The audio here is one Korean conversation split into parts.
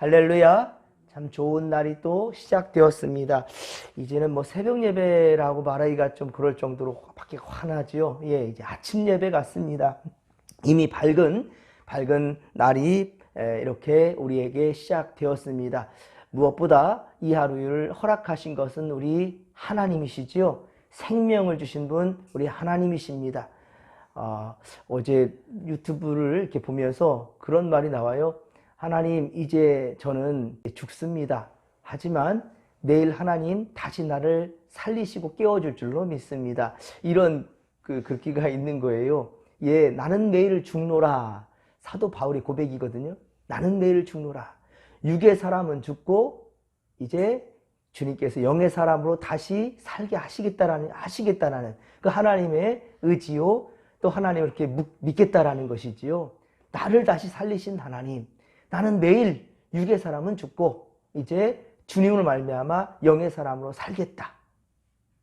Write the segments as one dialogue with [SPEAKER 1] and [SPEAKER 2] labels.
[SPEAKER 1] 할렐루야. 참 좋은 날이 또 시작되었습니다. 이제는 뭐 새벽 예배라고 말하기가 좀 그럴 정도로 밖에 환하지요. 예, 이제 아침 예배 같습니다. 이미 밝은 밝은 날이 에, 이렇게 우리에게 시작되었습니다. 무엇보다 이 하루를 허락하신 것은 우리 하나님이시지요. 생명을 주신 분 우리 하나님이십니다. 어, 어제 유튜브를 이렇게 보면서 그런 말이 나와요. 하나님, 이제 저는 죽습니다. 하지만 내일 하나님 다시 나를 살리시고 깨워줄 줄로 믿습니다. 이런 그 글귀가 있는 거예요. 예, 나는 내일 죽노라. 사도 바울의 고백이거든요. 나는 내일 죽노라. 육의 사람은 죽고 이제 주님께서 영의 사람으로 다시 살게 하시겠다라는 하시겠다라는 그 하나님의 의지요. 또 하나님을 이렇게 믿겠다라는 것이지요. 나를 다시 살리신 하나님. 나는 내일 육의 사람은 죽고 이제 주님을 말미암아 영의 사람으로 살겠다.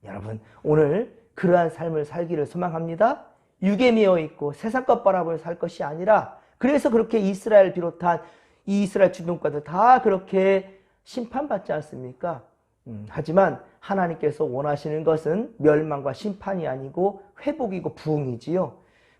[SPEAKER 1] 여러분 오늘 그러한 삶을 살기를 소망합니다. 육에 미어 있고 세상 것 바라보며 살 것이 아니라 그래서 그렇게 이스라엘 비롯한 이 이스라엘 주민과도 다 그렇게 심판받지 않습니까? 음, 하지만 하나님께서 원하시는 것은 멸망과 심판이 아니고 회복이고 부흥이지요.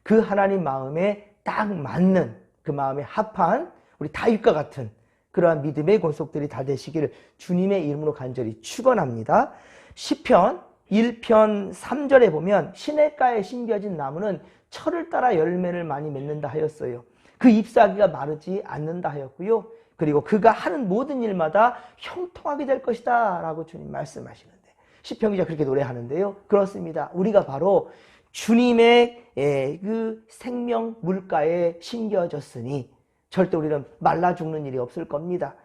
[SPEAKER 1] 그 하나님 마음에 딱 맞는 그 마음에 합한 우리 다윗과 같은 그러한 믿음의 권속들이 다 되시기를 주님의 이름으로 간절히 축원합니다. 시편 1편 3절에 보면 시냇가에 심겨진 나무는 철을 따라 열매를 많이 맺는다 하였어요. 그 잎사귀가 마르지 않는다 하였고요. 그리고 그가 하는 모든 일마다 형통하게 될 것이다 라고 주님 말씀하시는데 시편 기자 그렇게 노래하는데요. 그렇습니다. 우리가 바로 주님의 예, 그 생명 물가에 심겨졌으니 절대 우리는 말라 죽는 일이 없을 겁니다.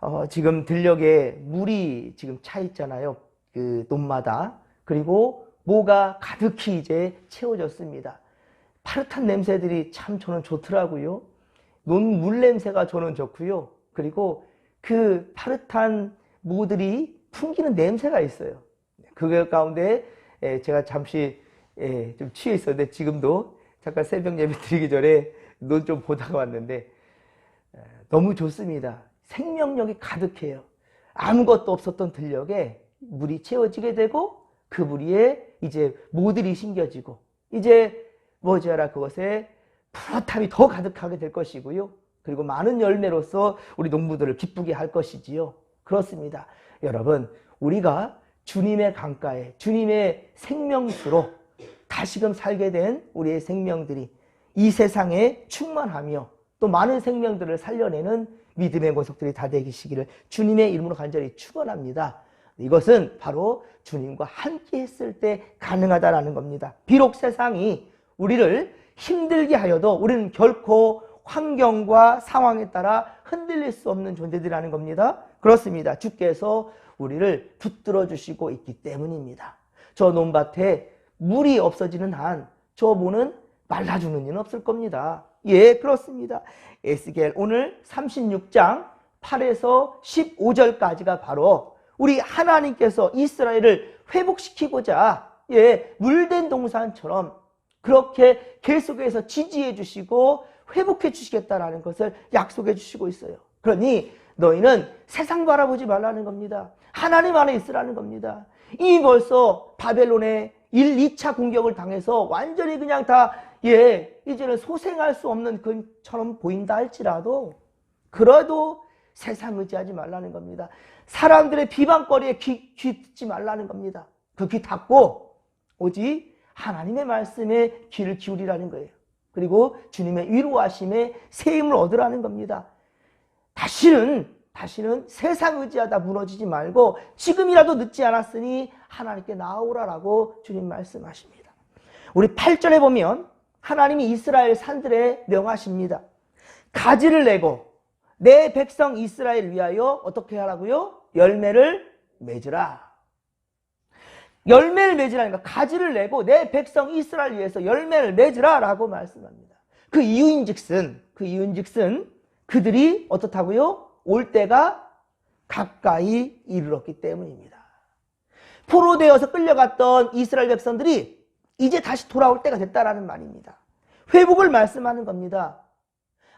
[SPEAKER 1] 어, 지금 들녘에 물이 지금 차 있잖아요. 그 논마다. 그리고 모가 가득히 이제 채워졌습니다. 파릇한 냄새들이 참 저는 좋더라고요. 논 물 냄새가 저는 좋고요. 그리고 그 파릇한 모들이 풍기는 냄새가 있어요. 그 가운데 예, 제가 잠시 예, 좀 취해 있었는데 지금도 잠깐 새벽 예배 드리기 전에 논 좀 보다가 왔는데 너무 좋습니다. 생명력이 가득해요. 아무것도 없었던 들녘에 물이 채워지게 되고 그 물 위에 이제 모들이 심겨지고 이제 머지않아 그것에 푸릇함이 더 가득하게 될 것이고요. 그리고 많은 열매로서 우리 농부들을 기쁘게 할 것이지요. 그렇습니다. 여러분, 우리가 주님의 강가에 주님의 생명수로 다시금 살게 된 우리의 생명들이 이 세상에 충만하며 또 많은 생명들을 살려내는 믿음의 권속들이 다 되시기를 주님의 이름으로 간절히 축원합니다. 이것은 바로 주님과 함께 했을 때 가능하다라는 겁니다. 비록 세상이 우리를 힘들게 하여도 우리는 결코 환경과 상황에 따라 흔들릴 수 없는 존재들이라는 겁니다. 그렇습니다. 주께서 우리를 붙들어 주시고 있기 때문입니다. 저 논밭에 물이 없어지는 한 저 모는 말라 죽는 일은 없을 겁니다. 예, 그렇습니다. 에스겔 오늘 36장 8에서 15절까지가 바로 우리 하나님께서 이스라엘을 회복시키고자 예, 물된 동산처럼 그렇게 계속해서 지지해 주시고 회복해 주시겠다라는 것을 약속해 주시고 있어요. 그러니 너희는 세상 바라보지 말라는 겁니다. 하나님 안에 있으라는 겁니다. 이미 벌써 바벨론의 1, 2차 공격을 당해서 완전히 그냥 다, 예, 이제는 소생할 수 없는 것처럼 보인다 할지라도, 그래도 세상 의지하지 말라는 겁니다. 사람들의 비방거리에 귀, 귀 듣지 말라는 겁니다. 그 귀 닫고, 오직 하나님의 말씀에 귀를 기울이라는 거예요. 그리고 주님의 위로하심에 세임을 얻으라는 겁니다. 다시는 다시는 세상 의지하다 무너지지 말고 지금이라도 늦지 않았으니 하나님께 나오라라고 주님 말씀하십니다. 우리 8절에 보면 하나님이 이스라엘 산들에 명하십니다. 가지를 내고 내 백성 이스라엘 위하여 어떻게 하라고요? 열매를 맺으라. 열매를 맺으라니까 가지를 내고 내 백성 이스라엘 위해서 열매를 맺으라라고 말씀합니다. 그 이유인즉슨 그 이유인즉슨 그들이 어떻다고요? 올 때가 가까이 이르렀기 때문입니다. 포로되어서 끌려갔던 이스라엘 백성들이 이제 다시 돌아올 때가 됐다라는 말입니다. 회복을 말씀하는 겁니다.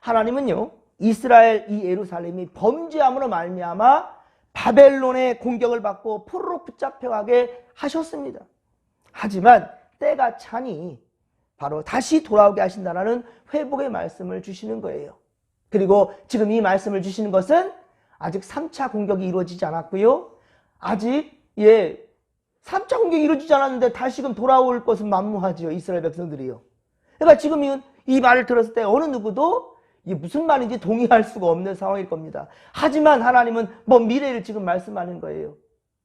[SPEAKER 1] 하나님은요, 이스라엘 이 예루살렘이 범죄함으로 말미암아 바벨론의 공격을 받고 포로로 붙잡혀가게 하셨습니다. 하지만 때가 차니 바로 다시 돌아오게 하신다라는 회복의 말씀을 주시는 거예요. 그리고 지금 이 말씀을 주시는 것은 아직 3차 공격이 이루어지지 않았고요. 아직 예 3차 공격이 이루어지지 않았는데 다시금 돌아올 것은 만무하지요. 이스라엘 백성들이요. 그러니까 지금 이, 이 말을 들었을 때 어느 누구도 이게 무슨 말인지 동의할 수가 없는 상황일 겁니다. 하지만 하나님은 뭐 미래를 지금 말씀하는 거예요.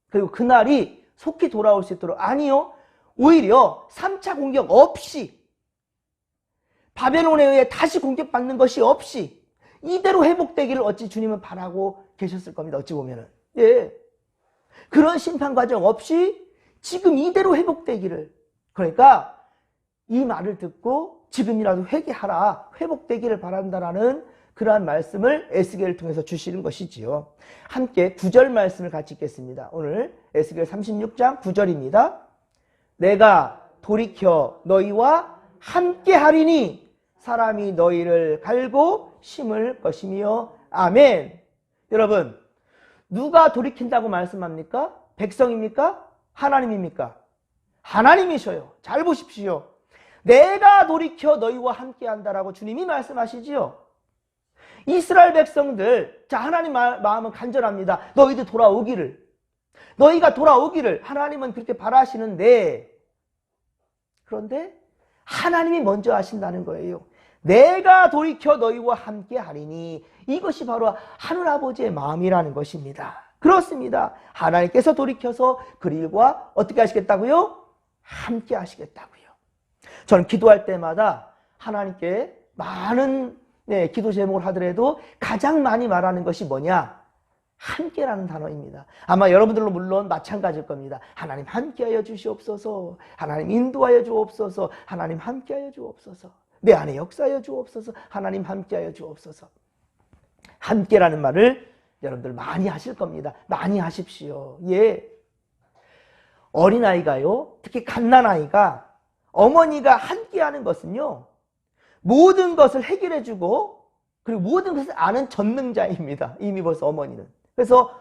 [SPEAKER 1] 그리고 그날이 속히 돌아올 수 있도록 아니요. 오히려 3차 공격 없이 바벨론에 의해 다시 공격받는 것이 없이 이대로 회복되기를 어찌 주님은 바라고 계셨을 겁니다. 어찌 보면은. 예. 그런 심판 과정 없이 지금 이대로 회복되기를. 그러니까 이 말을 듣고 지금이라도 회개하라. 회복되기를 바란다라는 그러한 말씀을 에스겔을 통해서 주시는 것이지요. 함께 구절 말씀을 같이 읽겠습니다. 오늘 에스겔 36장 9절입니다. 내가 돌이켜 너희와 함께 하리니 사람이 너희를 갈고 심을 것이며 아멘. 여러분 누가 돌이킨다고 말씀합니까? 백성입니까? 하나님입니까? 하나님이셔요. 잘 보십시오. 내가 돌이켜 너희와 함께 한다라고 주님이 말씀하시지요. 이스라엘 백성들, 자, 하나님 마음은 간절합니다. 너희들 돌아오기를. 너희가 돌아오기를 하나님은 그렇게 바라시는데, 그런데 하나님이 먼저 하신다는 거예요. 내가 돌이켜 너희와 함께 하리니 이것이 바로 하늘아버지의 마음이라는 것입니다. 그렇습니다. 하나님께서 돌이켜서 그 일과 어떻게 하시겠다고요? 함께 하시겠다고요. 저는 기도할 때마다 하나님께 많은 네, 기도 제목을 하더라도 가장 많이 말하는 것이 뭐냐? 함께라는 단어입니다. 아마 여러분들도 물론 마찬가지일 겁니다. 하나님 함께하여 주시옵소서. 하나님 인도하여 주옵소서. 하나님 함께하여 주옵소서. 내 안에 역사하여 주옵소서. 하나님 함께하여 주옵소서. 함께라는 말을 여러분들 많이 하실 겁니다. 많이 하십시오. 예. 어린아이가요, 특히 갓난아이가 어머니가 함께 하는 것은요, 모든 것을 해결해주고, 그리고 모든 것을 아는 전능자입니다. 이미 벌써 어머니는. 그래서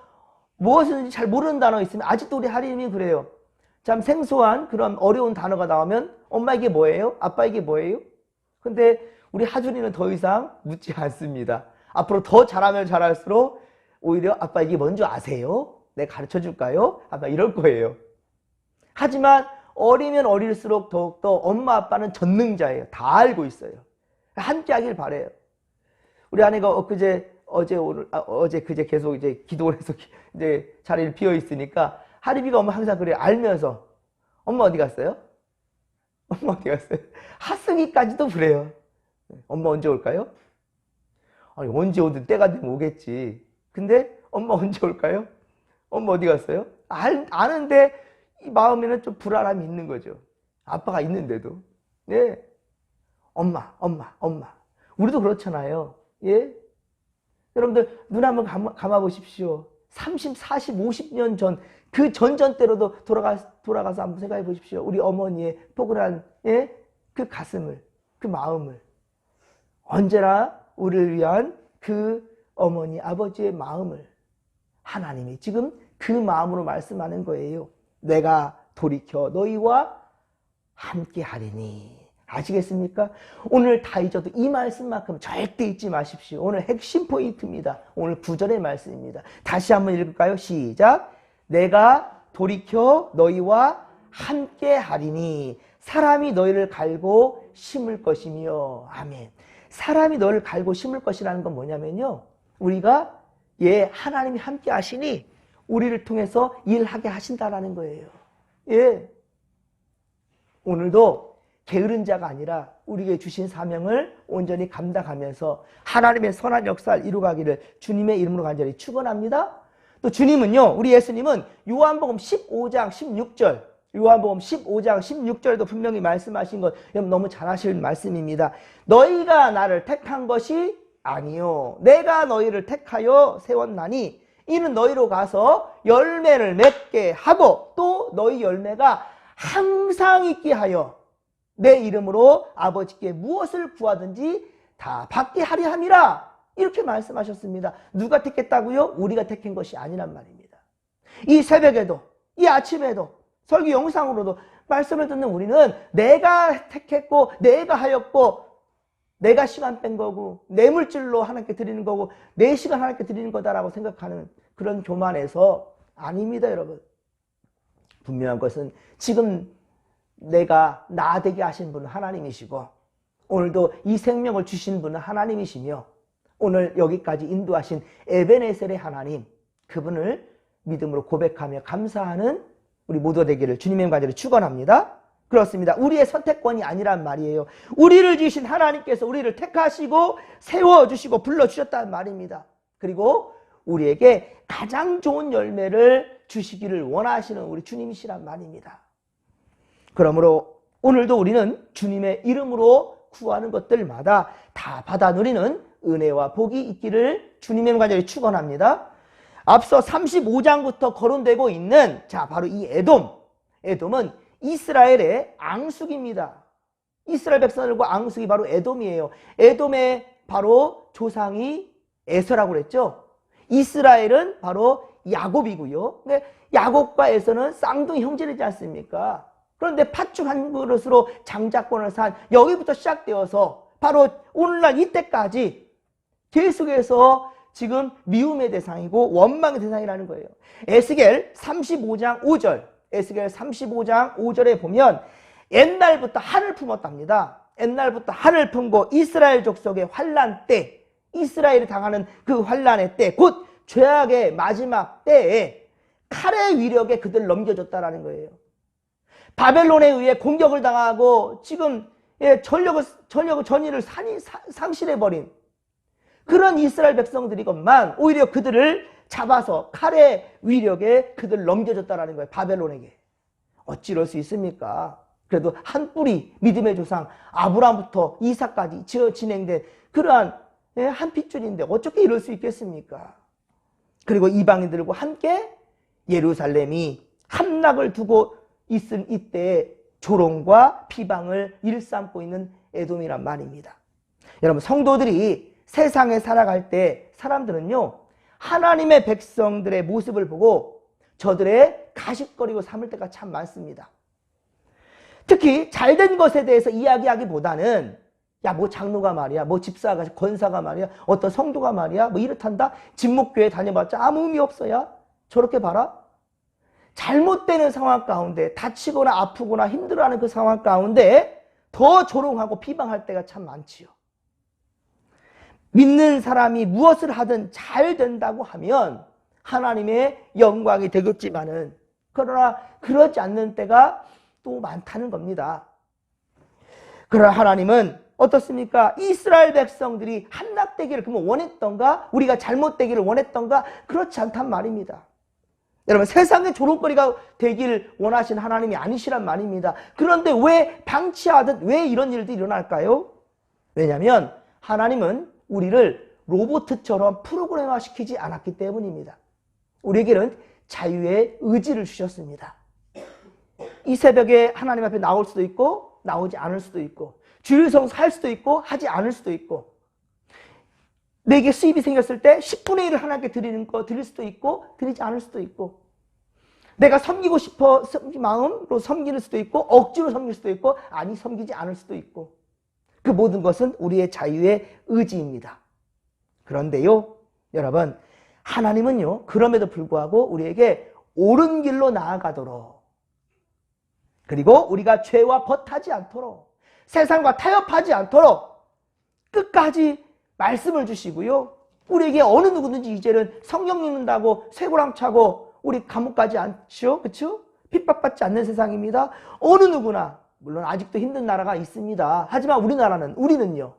[SPEAKER 1] 무엇인지 잘 모르는 단어 있으면, 아직도 우리 하리님이 그래요. 참 생소한 그런 어려운 단어가 나오면, 엄마 이게 뭐예요? 아빠 이게 뭐예요? 근데 우리 하준이는 더 이상 묻지 않습니다. 앞으로 더 잘하면 잘할수록 오히려 아빠 이게 뭔지 아세요? 내가 가르쳐 줄까요? 아빠 이럴 거예요. 하지만 어리면 어릴수록 더욱더 엄마 아빠는 전능자예요. 다 알고 있어요. 함께 하길 바래요. 우리 아내가 엊그제 어제 오늘 아, 어제 그제 계속 이제 기도를 해서 이제 자리를 비어 있으니까 하리비가 엄마 항상 그래 알면서 엄마 어디 갔어요? 엄마 어디 갔어요? 하승이까지도 그래요. 엄마 언제 올까요? 아니, 언제 오든 때가 되면 오겠지. 근데 엄마 언제 올까요? 엄마 어디 갔어요? 알, 아는데 이 마음에는 좀 불안함이 있는 거죠. 아빠가 있는데도. 예. 엄마, 엄마, 엄마. 우리도 그렇잖아요. 예. 여러분들 눈 한번 감아, 감아 보십시오. 30, 40, 50년 전, 그 전전 때로도 돌아가, 돌아가서 한번 생각해 보십시오. 우리 어머니의 포근한, 예? 그 가슴을, 그 마음을. 언제나 우리를 위한 그 어머니, 아버지의 마음을 하나님이 지금 그 마음으로 말씀하는 거예요. 내가 돌이켜 너희와 함께 하리니. 아시겠습니까? 오늘 다 잊어도 이 말씀만큼 절대 잊지 마십시오. 오늘 핵심 포인트입니다. 오늘 구절의 말씀입니다. 다시 한번 읽을까요? 시작. 내가 돌이켜 너희와 함께 하리니 사람이 너희를 갈고 심을 것이며 아멘. 사람이 너를 갈고 심을 것이라는 건 뭐냐면요. 우리가 예, 하나님이 함께 하시니 우리를 통해서 일하게 하신다라는 거예요. 예. 오늘도 게으른 자가 아니라 우리에게 주신 사명을 온전히 감당하면서 하나님의 선한 역사를 이루가기를 주님의 이름으로 간절히 축원합니다. 또 주님은요, 우리 예수님은 요한복음 15장 16절, 요한복음 15장 16절도 분명히 말씀하신 것 너무 잘 아실 말씀입니다. 너희가 나를 택한 것이 아니요 내가 너희를 택하여 세웠나니 이는 너희로 가서 열매를 맺게 하고 또 너희 열매가 항상 있게 하여 내 이름으로 아버지께 무엇을 구하든지 다 받게 하려 함이라 이렇게 말씀하셨습니다. 누가 택했다고요? 우리가 택한 것이 아니란 말입니다. 이 새벽에도 이 아침에도 설교 영상으로도 말씀을 듣는 우리는 내가 택했고 내가 하였고 내가 시간 뺀 거고 내 물질로 하나님께 드리는 거고 내 시간 하나님께 드리는 거다라고 생각하는 그런 교만에서 아닙니다 여러분 분명한 것은 지금 내가 나 되게 하신 분은 하나님이시고 오늘도 이 생명을 주신 분은 하나님이시며 오늘 여기까지 인도하신 에베네셀의 하나님 그분을 믿음으로 고백하며 감사하는 우리 모두 되기를 주님의 관절에 축원합니다. 그렇습니다. 우리의 선택권이 아니란 말이에요. 우리를 지으신 하나님께서 우리를 택하시고 세워주시고 불러주셨다는 말입니다. 그리고 우리에게 가장 좋은 열매를 주시기를 원하시는 우리 주님이시란 말입니다. 그러므로 오늘도 우리는 주님의 이름으로 구하는 것들마다 다 받아 누리는 은혜와 복이 있기를 주님의 관절에 축원합니다. 앞서 35장부터 거론되고 있는 자 바로 이 에돔. 에돔은 이스라엘의 앙숙입니다. 이스라엘 백성들과 앙숙이 바로 에돔이에요. 에돔의 바로 조상이 에서라고 그랬죠. 이스라엘은 바로 야곱이고요. 근데 야곱과 에서는 쌍둥이 형제이지 않습니까? 그런데 팥죽 한 그릇으로 장자권을 산 여기부터 시작되어서 바로 오늘날 이때까지 계속해서 지금 미움의 대상이고 원망의 대상이라는 거예요. 에스겔 35장 5절, 에스겔 35장 5절에 보면 옛날부터 한을 품었답니다. 옛날부터 한을 품고 이스라엘 족속의 환란 때, 이스라엘이 당하는 그 환란의 때, 곧 죄악의 마지막 때에 칼의 위력에 그들 넘겨줬다라는 거예요. 바벨론에 의해 공격을 당하고 지금 예, 전력을 전력을 전의를 상실해 버린 그런 이스라엘 백성들이건만 오히려 그들을 잡아서 칼의 위력에 그들을 넘겨줬다라는 거예요. 바벨론에게. 어찌 이럴 수 있습니까? 그래도 한 뿌리 믿음의 조상 아브라함부터 이삭까지 진행된 그러한 예, 한 핏줄인데 어떻게 이럴 수 있겠습니까? 그리고 이방인들과 함께 예루살렘이 함락을 두고 있은 이때 조롱과 비방을 일삼고 있는 에돔이란 말입니다. 여러분 성도들이 세상에 살아갈 때 사람들은요 하나님의 백성들의 모습을 보고 저들의 가식거리고 삼을 때가 참 많습니다. 특히 잘된 것에 대해서 이야기하기보다는 야 뭐 장로가 말이야 뭐 집사가 권사가 말이야 어떤 성도가 말이야 뭐 이렇단다 진목교회 다녀봤자 아무 의미 없어야 저렇게 봐라 잘못되는 상황 가운데 다치거나 아프거나 힘들어하는 그 상황 가운데 더 조롱하고 비방할 때가 참 많지요. 믿는 사람이 무엇을 하든 잘 된다고 하면 하나님의 영광이 되겠지만은 그러나 그러지 않는 때가 또 많다는 겁니다. 그러나 하나님은 어떻습니까? 이스라엘 백성들이 한락되기를 그러면 원했던가? 우리가 잘못되기를 원했던가? 그렇지 않단 말입니다. 여러분 세상의 조롱거리가 되길 원하신 하나님이 아니시란 말입니다. 그런데 왜 방치하듯 왜 이런 일들이 일어날까요? 왜냐하면 하나님은 우리를 로봇처럼 프로그램화 시키지 않았기 때문입니다. 우리에게는 자유의 의지를 주셨습니다. 이 새벽에 하나님 앞에 나올 수도 있고 나오지 않을 수도 있고 주일성 살 수도 있고 하지 않을 수도 있고 내게 수입이 생겼을 때 10분의 1을 하나님께 드리는 거 드릴 수도 있고 드리지 않을 수도 있고 내가 섬기고 싶어 마음으로 섬기는 수도 있고 억지로 섬길 수도 있고 아니 섬기지 않을 수도 있고 그 모든 것은 우리의 자유의 의지입니다. 그런데요, 여러분, 하나님은요, 그럼에도 불구하고 우리에게 옳은 길로 나아가도록 그리고 우리가 죄와 벗하지 않도록 세상과 타협하지 않도록 끝까지 말씀을 주시고요. 우리에게 어느 누구든지 이제는 성경 읽는다고 쇠고랑 차고 우리 감옥 가지 않죠? 그렇죠? 핍박받지 않는 세상입니다. 어느 누구나 물론 아직도 힘든 나라가 있습니다. 하지만 우리나라는 우리는요.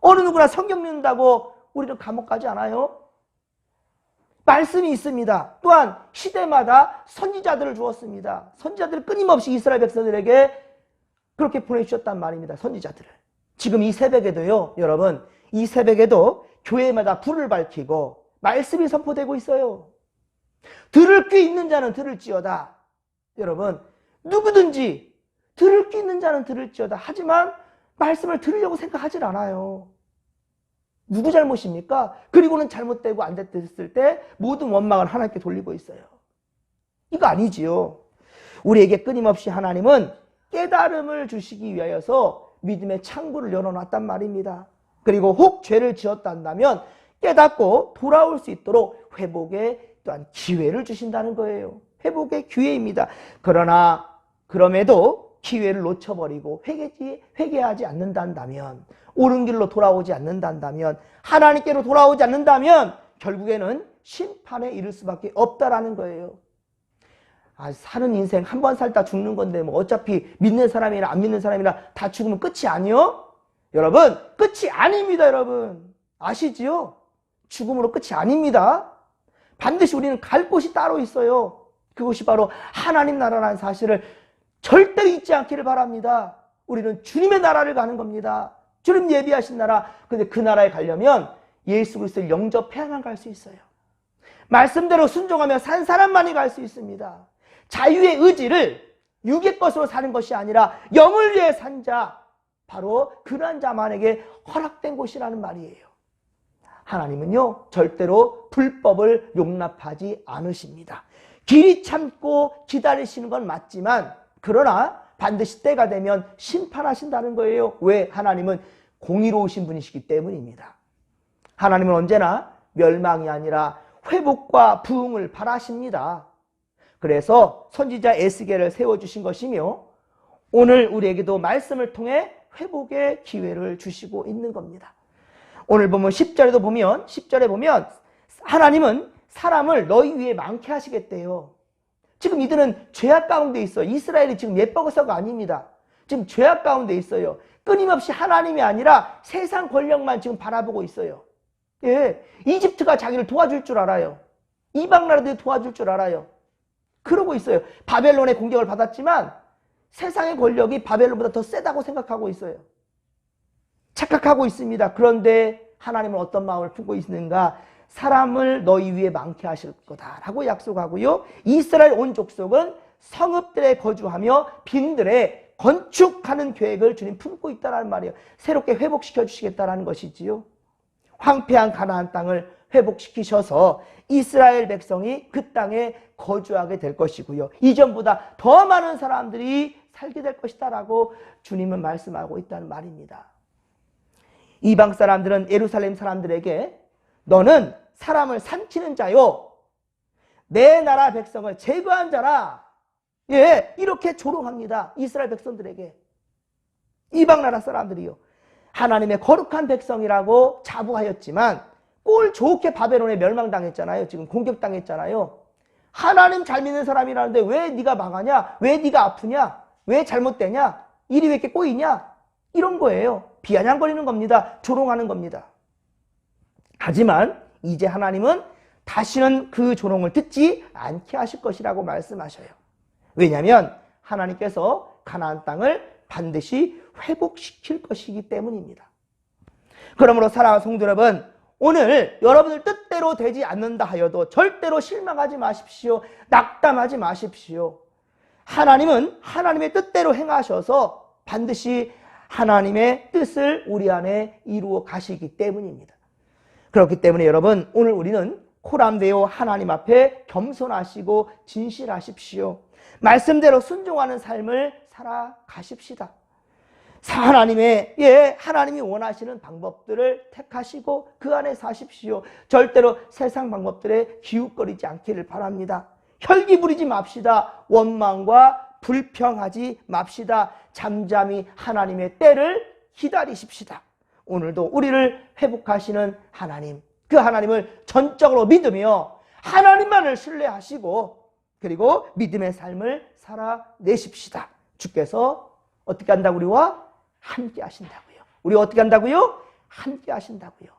[SPEAKER 1] 어느 누구나 성경 읽는다고 우리는 감옥 가지 않아요. 말씀이 있습니다. 또한 시대마다 선지자들을 주었습니다. 선지자들을 끊임없이 이스라엘 백성들에게 그렇게 보내주셨단 말입니다. 선지자들을. 지금 이 새벽에도요, 여러분, 이 새벽에도 교회마다 불을 밝히고 말씀이 선포되고 있어요. 들을 귀 있는 자는 들을지어다. 여러분, 누구든지 들을 귀 있는 자는 들을지어다. 하지만 말씀을 들으려고 생각하질 않아요. 누구 잘못입니까? 그리고는 잘못되고 안 됐을 때 모든 원망을 하나님께 돌리고 있어요. 이거 아니지요. 우리에게 끊임없이 하나님은 깨달음을 주시기 위하여서 믿음의 창구를 열어놨단 말입니다. 그리고 혹 죄를 지었다면 깨닫고 돌아올 수 있도록 회복의 또한 기회를 주신다는 거예요. 회복의 기회입니다. 그러나 그럼에도 기회를 놓쳐버리고 회개지, 회개하지 않는다면 옳은 길로 돌아오지 않는다면 하나님께로 돌아오지 않는다면 결국에는 심판에 이를 수밖에 없다라는 거예요. 아, 사는 인생 한 번 살다 죽는 건데 뭐 어차피 믿는 사람이나 안 믿는 사람이나 다 죽으면 끝이 아니요? 여러분 끝이 아닙니다 여러분 아시지요? 죽음으로 끝이 아닙니다. 반드시 우리는 갈 곳이 따로 있어요. 그것이 바로 하나님 나라라는 사실을 절대로 잊지 않기를 바랍니다. 우리는 주님의 나라를 가는 겁니다. 주님 예비하신 나라. 근데 그 나라에 가려면 예수 그리스도를 영접해야만 갈 수 있어요. 말씀대로 순종하며 산 사람만이 갈 수 있습니다. 자유의 의지를 육의 것으로 사는 것이 아니라 영을 위해 산 자, 바로 그러한 자만에게 허락된 곳이라는 말이에요. 하나님은요, 절대로 불법을 용납하지 않으십니다. 길이 참고 기다리시는 건 맞지만, 그러나 반드시 때가 되면 심판하신다는 거예요. 왜? 하나님은 공의로우신 분이시기 때문입니다. 하나님은 언제나 멸망이 아니라 회복과 부흥을 바라십니다. 그래서 선지자 에스겔을 세워주신 것이며 오늘 우리에게도 말씀을 통해 회복의 기회를 주시고 있는 겁니다. 오늘 보면 10절에도 보면 10절에 보면 하나님은 사람을 너희 위에 많게 하시겠대요. 지금 이들은 죄악 가운데 있어. 이스라엘이 지금 예뻐서가 아닙니다. 지금 죄악 가운데 있어요. 끊임없이 하나님이 아니라 세상 권력만 지금 바라보고 있어요. 예. 이집트가 자기를 도와줄 줄 알아요. 이방 나라들이 도와줄 줄 알아요. 그러고 있어요. 바벨론의 공격을 받았지만 세상의 권력이 바벨론보다 더 세다고 생각하고 있어요. 착각하고 있습니다. 그런데 하나님은 어떤 마음을 품고 있는가? 사람을 너희 위에 많게 하실 거다라고 약속하고요. 이스라엘 온 족속은 성읍들에 거주하며 빈들에 건축하는 계획을 주님 품고 있다라는 말이에요. 새롭게 회복시켜 주시겠다라는 것이지요. 황폐한 가나안 땅을 회복시키셔서 이스라엘 백성이 그 땅에 거주하게 될 것이고요. 이전보다 더 많은 사람들이 살게 될 것이다라고 주님은 말씀하고 있다는 말입니다. 이방 사람들은 예루살렘 사람들에게 너는 사람을 삼키는 자요. 내 나라 백성을 제거한 자라. 예, 이렇게 조롱합니다. 이스라엘 백성들에게. 이방 나라 사람들이요. 하나님의 거룩한 백성이라고 자부하였지만 꼴 좋게 바벨론에 멸망당했잖아요. 지금 공격당했잖아요. 하나님 잘 믿는 사람이라는데 왜 네가 망하냐? 왜 네가 아프냐? 왜 잘못되냐? 일이 왜 이렇게 꼬이냐? 이런 거예요. 비아냥거리는 겁니다. 조롱하는 겁니다. 하지만 이제 하나님은 다시는 그 조롱을 듣지 않게 하실 것이라고 말씀하셔요. 왜냐하면 하나님께서 가나안 땅을 반드시 회복시킬 것이기 때문입니다. 그러므로 사랑하는 성도 여러분, 오늘 여러분들 뜻대로 되지 않는다 하여도 절대로 실망하지 마십시오. 낙담하지 마십시오. 하나님은 하나님의 뜻대로 행하셔서 반드시 하나님의 뜻을 우리 안에 이루어 가시기 때문입니다. 그렇기 때문에 여러분 오늘 우리는 코람되어 하나님 앞에 겸손하시고 진실하십시오. 말씀대로 순종하는 삶을 살아가십시다. 하나님의 예 하나님이 원하시는 방법들을 택하시고 그 안에 사십시오. 절대로 세상 방법들에 기웃거리지 않기를 바랍니다. 혈기 부리지 맙시다. 원망과 불평하지 맙시다. 잠잠히 하나님의 때를 기다리십시다. 오늘도 우리를 회복하시는 하나님, 그 하나님을 전적으로 믿으며 하나님만을 신뢰하시고 그리고 믿음의 삶을 살아내십시다. 주께서 어떻게 한다고 우리와 함께 하신다고요. 우리 어떻게 한다고요? 함께 하신다고요.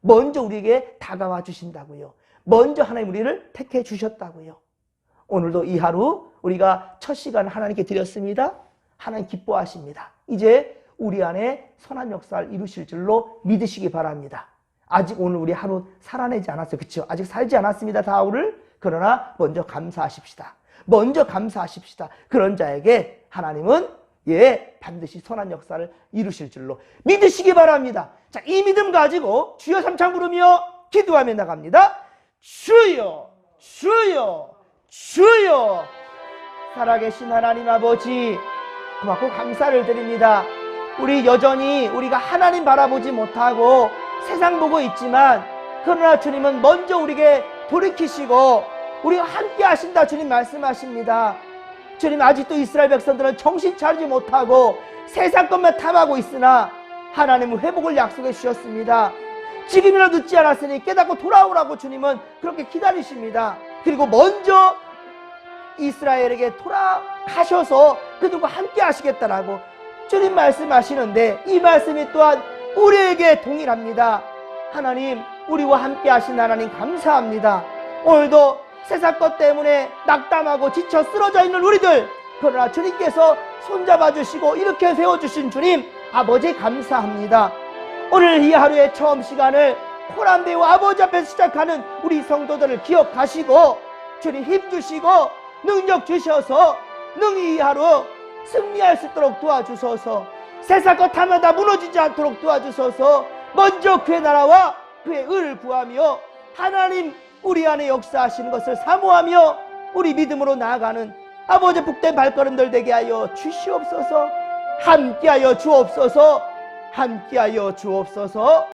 [SPEAKER 1] 먼저 우리에게 다가와 주신다고요. 먼저 하나님 우리를 택해 주셨다고요. 오늘도 이 하루 우리가 첫 시간 하나님께 드렸습니다. 하나님 기뻐하십니다. 이제 우리 안에 선한 역사를 이루실 줄로 믿으시기 바랍니다. 아직 오늘 우리 하루 살아내지 않았어요. 그렇죠? 아직 살지 않았습니다. 다우를 그러나 먼저 감사하십시다. 먼저 감사하십시다. 그런 자에게 하나님은 예, 반드시 선한 역사를 이루실 줄로 믿으시기 바랍니다. 자, 이 믿음 가지고 주여 삼창 부르며 기도하며 나갑니다. 주여, 주여, 주여. 살아계신 하나님 아버지, 고맙고 감사를 드립니다. 우리 여전히 우리가 하나님 바라보지 못하고 세상 보고 있지만, 그러나 주님은 먼저 우리에게 돌이키시고, 우리가 함께 하신다 주님 말씀하십니다. 주님 아직도 이스라엘 백성들은 정신 차리지 못하고 세상 것만 탐하고 있으나 하나님은 회복을 약속해 주셨습니다. 지금이라도 늦지 않았으니 깨닫고 돌아오라고 주님은 그렇게 기다리십니다. 그리고 먼저 이스라엘에게 돌아가셔서 그들과 함께 하시겠다라고 주님 말씀하시는데 이 말씀이 또한 우리에게 동일합니다. 하나님, 우리와 함께 하신 하나님 감사합니다. 오늘도 세상 것 때문에 낙담하고 지쳐 쓰러져 있는 우리들 그러나 주님께서 손잡아 주시고 이렇게 세워주신 주님 아버지 감사합니다. 오늘 이 하루의 처음 시간을 코란데오 아버지 앞에서 시작하는 우리 성도들을 기억하시고 주님 힘 주시고 능력 주셔서 능히 이 하루 승리할 수 있도록 도와주소서. 세상 것 하마다 무너지지 않도록 도와주소서. 먼저 그의 나라와 그의 의를 구하며 하나님 우리 안에 역사하시는 것을 사모하며 우리 믿음으로 나아가는 아버지 복된 발걸음들 되게 하여 주시옵소서. 함께하여 주옵소서. 함께하여 주옵소서